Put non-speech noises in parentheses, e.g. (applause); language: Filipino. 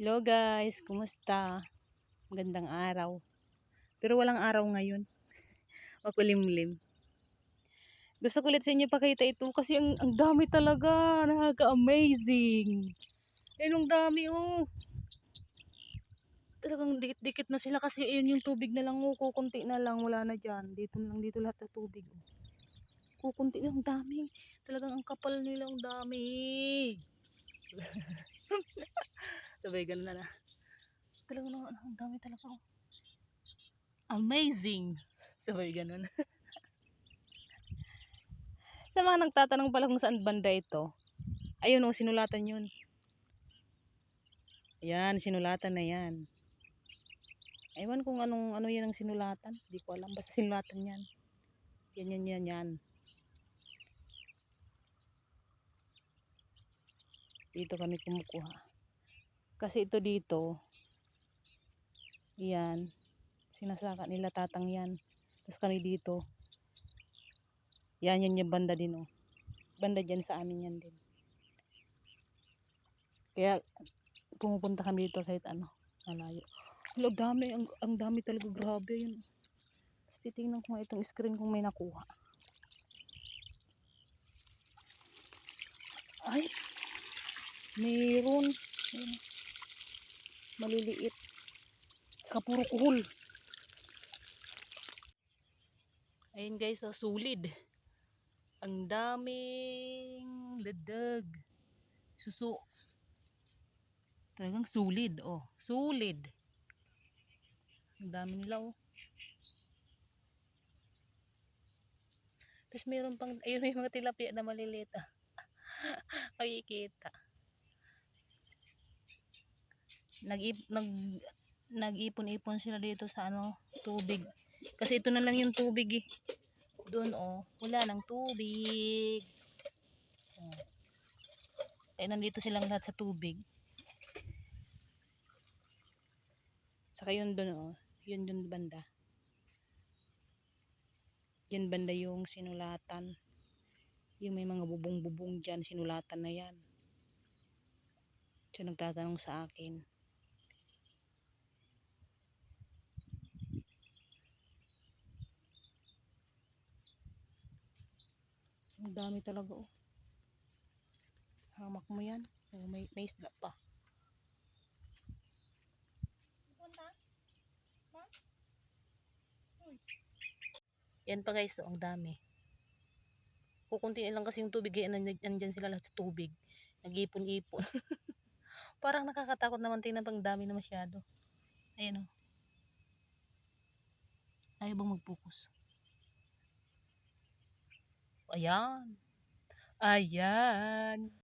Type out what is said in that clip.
Hello guys, kumusta? Magandang araw. Pero walang araw ngayon. (laughs) Makulimlim. Gusto ko ulit sa inyo pakita ito kasi ang, ang dami talaga. Nakaka-amazing. Ayun ang dami oh. Talagang dikit-dikit na sila kasi ayun yung tubig na lang oh. Kukunti na lang. Wala na dyan. Dito na lang dito lahat ng tubig. Oh. Kukunti na ang dami. Talagang ang kapal nila ang dami. (laughs) Sabay ganun na na. Talagang ang, ang dami talaga oh. Amazing! Sabay ganun. (laughs) Sa mga nagtatanong pala kung saan banda ito, ayun oh, sinulatan yun. Ayan, sinulatan na yan. Ewan kung anong ano yan ang sinulatan. Hindi ko alam. Basta sinulatan yan. Yan, yan, yan, yan. Dito kami kumukuha. Kasi ito dito, yan, sinasaka nila tatang yan. Tapos kami dito, yan, yan yung banda din oh. Banda dyan sa amin yan din. Kaya, pumupunta kami dito kahit ano, malayo. Hello, dami, ang, ang dami talaga, grabe yun. Tapos titingnan ko nga itong screen kung may nakuha. Ay, mayroon. Ayun. Maliliit. Saka puro kuhol. Ayun guys, sulid. Ang daming ladag. Suso. Talagang sulid, oh. Sulid. Ang dami nila, oh. Tapos meron pang, ayun may mga tilapia na maliliit, ah. (laughs) Makikita. Nag-ip, nag, nag-ipon-ipon sila dito sa ano, tubig. Kasi ito na lang yung tubig eh. Doon oh, wala ng tubig. Oh. Eh nandito silang lahat sa tubig. Saka yun doon oh, yun doon banda. Yan banda yung sinulatan. Yung may mga bubong-bubong dyan, sinulatan na yan. So nagtatanong sa akin. Ang dami talaga oh. Hamak mo yan. Oh, may, may isda pa. Yan pa guys, oh, ang dami. Kukunti lang kasi yung tubig, yan, nandyan sila lahat sa tubig. Nag-ipon-ipon. (laughs) Parang nakakatakot naman tingnan pang dami na masyado. Ayan oh. Ayaw bang mag-focus? Ayan. Ayan.